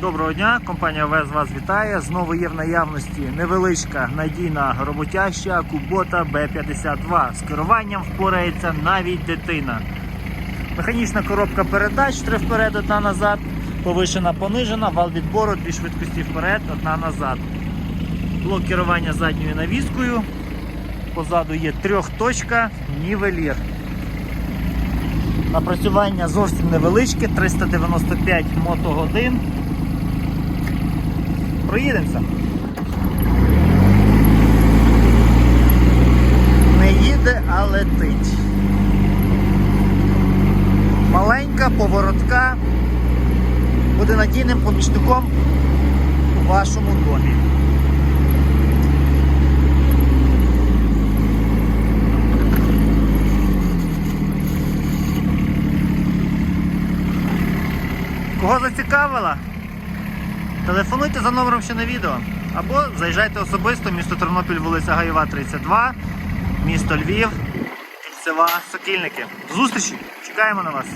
Доброго дня, компанія ВЕЗ вас вітає. Знову є в наявності невеличка надійна роботяща Кубота Б-52. З керуванням впорається навіть дитина. Механічна коробка передач, три вперед, одна назад. Повишена, понижена, вал відбору, дві швидкості вперед, одна назад. Блок керування задньою навіскою. Позаду є трьохточка, нівелір. Напрацювання зовсім невеличке, 395 мотогодин. Проїдемося. Не їде, а летить. Маленька поворотка буде надійним помічником у вашому домі. Кого зацікавила? Телефонуйте за номером, що на відео. Або заїжджайте особисто, місто Тернопіль, вулиця Гаєва, 32, місто Львів, Кільцева, Сокільники. До зустрічі! Чекаємо на вас!